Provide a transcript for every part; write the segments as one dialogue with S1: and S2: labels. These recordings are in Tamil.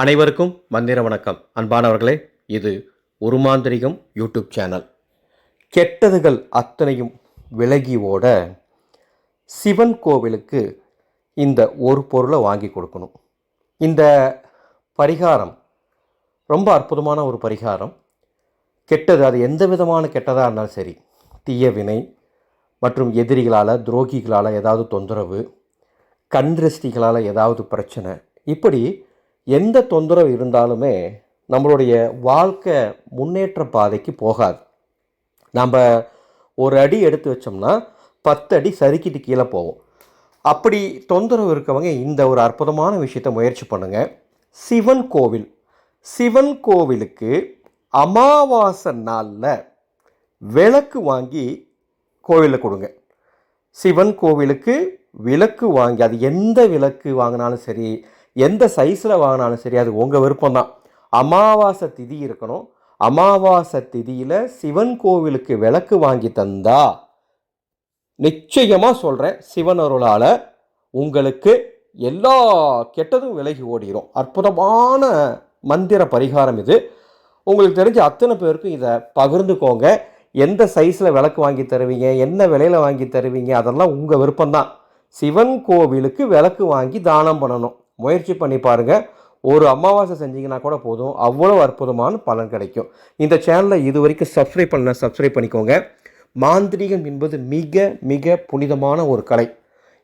S1: அனைவருக்கும் மந்திர வணக்கம். அன்பானவர்களே இது உருமாந்திரிகம் யூடியூப் சேனல். கெட்டதுகள் அத்தனையும் விலகி ஓட சிவன் கோவிலுக்கு இந்த ஒரு பொருளை வாங்கி கொடுக்கணும். இந்த பரிகாரம் ரொம்ப அற்புதமான ஒரு பரிகாரம். கெட்டது அது எந்த விதமான கெட்டதாக இருந்தாலும் சரி தீய வினை மற்றும் எதிரிகளால் துரோகிகளால் ஏதாவது தொந்தரவு கண் திருஷ்டிகளால் ஏதாவது பிரச்சனை இப்படி எந்த தொந்தரவு இருந்தாலுமே நம்மளுடைய வாழ்க்கை முன்னேற்ற பாதைக்கு போகாது. நம்ம ஒரு அடி எடுத்து வச்சோம்னா பத்து அடி சறுக்கிட்டு கீழே போவோம். அப்படி தொந்தரவு இருக்கவங்க இந்த ஒரு அற்புதமான விஷயத்தை முயற்சி பண்ணுங்கள் சிவன் கோவில். சிவன் கோவிலுக்கு அமாவாசை நாளில் விளக்கு வாங்கி கோவிலில் கொடுங்க. சிவன் கோவிலுக்கு விளக்கு வாங்கி அது எந்த விளக்கு வாங்கினாலும் சரி எந்த சைஸில் வாங்கினாலும் சரி அது உங்கள் விருப்பம்தான். அமாவாசை திதி இருக்கணும். அமாவாசை திதியில் சிவன் கோவிலுக்கு விளக்கு வாங்கி தந்தா நிச்சயமாக சொல்கிறேன் சிவன் அருளால் உங்களுக்கு எல்லா கெட்டதும் விலகி ஓடிடும் அற்புதமான மந்திர பரிகாரம் இது. உங்களுக்கு தெரிஞ்ச அத்தனை பேருக்கும் இதை பகிர்ந்துக்கோங்க. எந்த சைஸில் விளக்கு வாங்கி தருவீங்க என்ன விலையில் வாங்கி தருவீங்க அதெல்லாம் உங்கள் விருப்பம்தான். சிவன் கோவிலுக்கு விளக்கு வாங்கி தானம் பண்ணணும். முயற்சி பண்ணி பாருங்கள் ஒரு அமாவாசை செஞ்சீங்கன்னா கூட போதும். அவ்வளோ அற்புதமான பலன் கிடைக்கும். இந்த சேனலை இது வரைக்கும் சப்ஸ்கிரைப் பண்ண சப்ஸ்கிரைப் பண்ணிக்கோங்க. மாந்திரீகம் என்பது மிக மிக புனிதமான ஒரு கலை.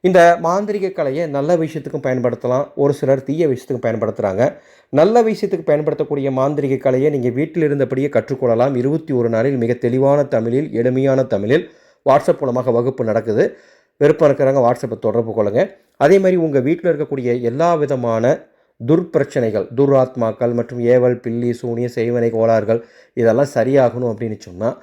S1: இந்த மாந்திரிக கலையை நல்ல விஷயத்துக்கும் பயன்படுத்தலாம். ஒரு சிலர் தீய விஷயத்துக்கும் பயன்படுத்துகிறாங்க நல்ல விஷயத்துக்கு பயன்படுத்தக்கூடிய மாந்திரிக கலையை நீங்கள் வீட்டில் இருந்தபடியே கற்றுக்கொள்ளலாம். இருபத்தி ஒரு நாளில் மிக தெளிவான தமிழில் எளிமையான தமிழில் வாட்ஸ்அப் மூலமாக வகுப்பு நடக்குது. விருப்பம் இருக்கிறவங்க வாட்ஸ்அப்பை தொடர்பு கொள்ளுங்கள் அதே மாதிரி உங்கள் வீட்டில் இருக்கக்கூடிய எல்லா விதமான துர்பிரச்சனைகள் துராத்மாக்கள் மற்றும் ஏவல் பில்லி சூனிய செய்வனை கோளாறுகள் இதெல்லாம் சரியாகணும் அப்படின்னு சொன்னால்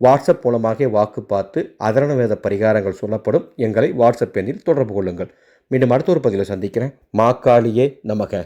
S1: வாட்ஸ்அப் மூலமாக வாக்கு பார்த்து அதரண வேத பரிகாரங்கள் சொல்லப்படும். எங்களை வாட்ஸ்அப் எண்ணில் தொடர்பு கொள்ளுங்கள். மீண்டும் அடுத்த ஒரு பதிவில் சந்திக்கிறேன். மாக்காளியே நமக.